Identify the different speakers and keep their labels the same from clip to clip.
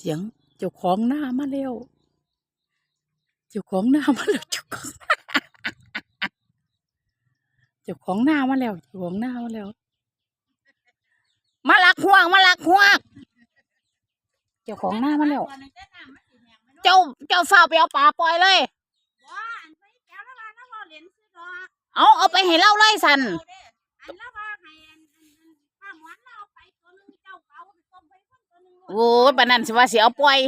Speaker 1: เสียงเจ้าของหน้ามาแล้วเจ้าของหน้ามาแล้วเจ้าของเจ้าของหน้ามาแล้วเจ้าของหน้ามาแล้ว มาลักห่วงมาลักห่วงเจ้าของหน้ามาแล้ว เจ้าเจ้าฝ้าวไปเอาปลาปล่อยเลย เอาเอาไปให้เล่าเลยสัน โอ้ยปานนั้นสิว่าสิเอาปล่อย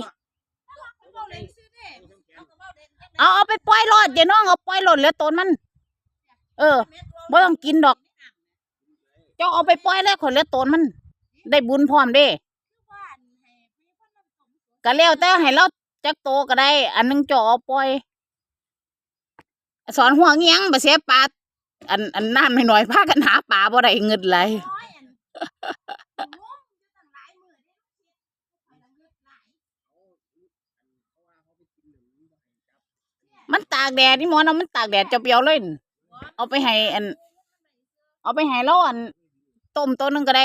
Speaker 1: เอาเอาไปปล่อยรอดอย่าน้องเอาปล่อยรอดเหลือตนมัน เออบ่ต้องกินดอก เจ้าเอาไปปล่อยเลยคนเหลือตนมัน ได้บุญพร้อมเด้ก็แล้วแต่ให้เราจักโตก็ได้ อันหนึงเจ้าเอาปล่อย สอนห่วงอิหยังบ่เสียปลาอันอันน้ำให้หน่อยพากันหาปลาบ่ได้เงินไหลาย มันตากแดดนี่หมอนเอามันตากแดดเจะเปียวเลยนั่นเอาไปให้อัน เอาไปให้เราอันต้มตัวหนึงก็ได้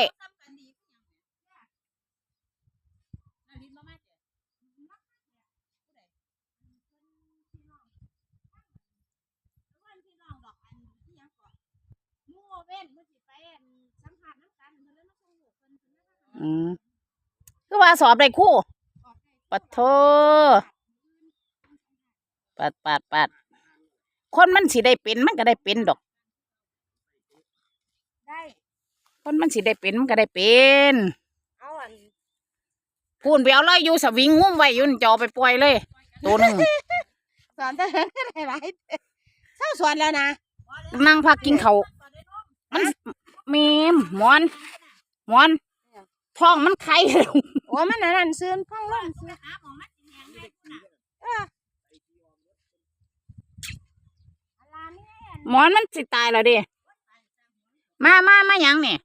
Speaker 1: อืมคือว่าสอบได้คู่ปัดโท ปัดปัดปัดคนมันสิได้เป็นมันก็ได้เป็นดอก
Speaker 2: ได้
Speaker 1: คนมันสิได้เป็นมันก็ได้เป็น
Speaker 2: เอาอัน
Speaker 1: พูนไปเอาเลยอยู่สวิงงุ้มไว้อยุ่นนจะเอาไปปล่อยเลย ตัวหนึ่ง
Speaker 2: สอนแต่ก็ได้ไรเศร้าสอนแล้วนะ
Speaker 1: นั่งพักกินเขาวมันมีมหมอนหมอนท้องมันไข่
Speaker 2: โอ้มันอันนั่นซื้อข้างล่างซื้อเอออะไรเนี่ย
Speaker 1: หมอนมันสิตายแล้วดิมามามาหยังเนี่ย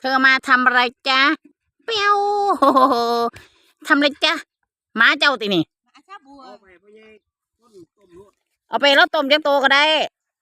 Speaker 1: เธอมาทำอะไรจ๊ะเปียวทำอะไรจ๊ะหมาเจ้าตินี่
Speaker 2: หมาชาบัว
Speaker 1: เอาไปแล้วต้มจังโตก็ได้